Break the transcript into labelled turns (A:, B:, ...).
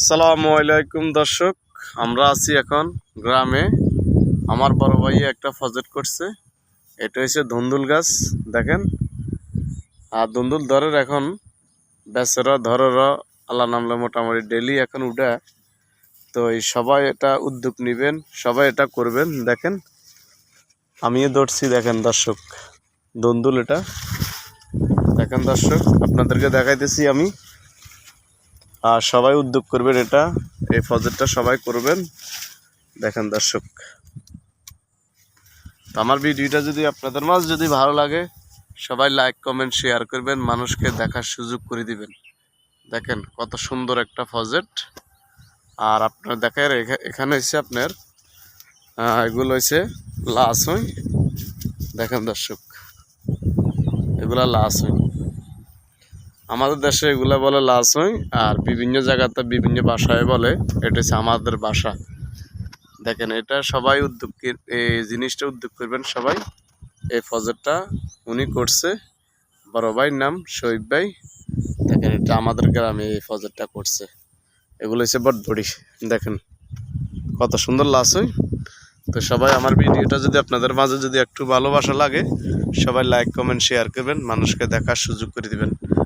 A: আসসালামু আলাইকুম, দর্শক। আমরা আছি এখন গ্রামে। আমার বড় ভাই একটা প্রজেক্ট করছে। এটা হচ্ছে ধুন্দুল গাছ, দেখেন। আর ধুন্দুল ধরের এখন বেচারা, ধরের আল্লাহ নামলে মোটামুটি ডেলি এখন উঠে। তো এই সবাই এটা উদ্যোগ নেবেন, সবাই এটা করবেন, দেখেন। আমিও ধরছি, দেখেন দর্শক। ধুন্দুল এটা। দেখেন দর্শক, আপনাদেরকে দেখাইতেছি আমি। আর সবাই উদ্যোগ করবেন এটা। এই প্রজেক্টটা সবাই করবেন। দেখেন দর্শক। আমার ভিডিওটা যদি আপনাদের মাঝ যদি ভালো লাগে, সবাই লাইক কমেন্ট শেয়ার করবেন, মানুষকে দেখার সুযোগ করে দিবেন। দেখেন কত সুন্দর একটা প্রজেক্ট আর আপনার দেখেন, এখা- এখানে হচ্ছে আপনার এগুলো হচ্ছে লাশ হয় দেখেন দর্শক, এগুলা লাশ হয় আমাদের দেশে এগুলা বলে লাচই আর বিভিন্ন জায়গাতে বিভিন্ন ভাষায় বলে, এটা হচ্ছে আমাদের ভাষা। দেখেন, এটা সবাই উদ্যোগ এই জিনিসটা উদ্যোগ করবেন সবাই। এই প্রজেক্টটা উনি করছে। বড় ভাইয়ের নাম শহীদ ভাই। দেখেন, এটা আমাদের গ্রামে এই প্রজেক্টটা করছে। এগুলো হচ্ছে বটবড়ি। দেখেন, কত সুন্দর লাচই তো সবাই আমার ভিডিওটা যদি আপনাদের মাঝে যদি একটু ভালোবাসা লাগে, সবাই লাইক কমেন্ট শেয়ার করবেন। মানুষকে দেখার সুযোগ করে দিবেন।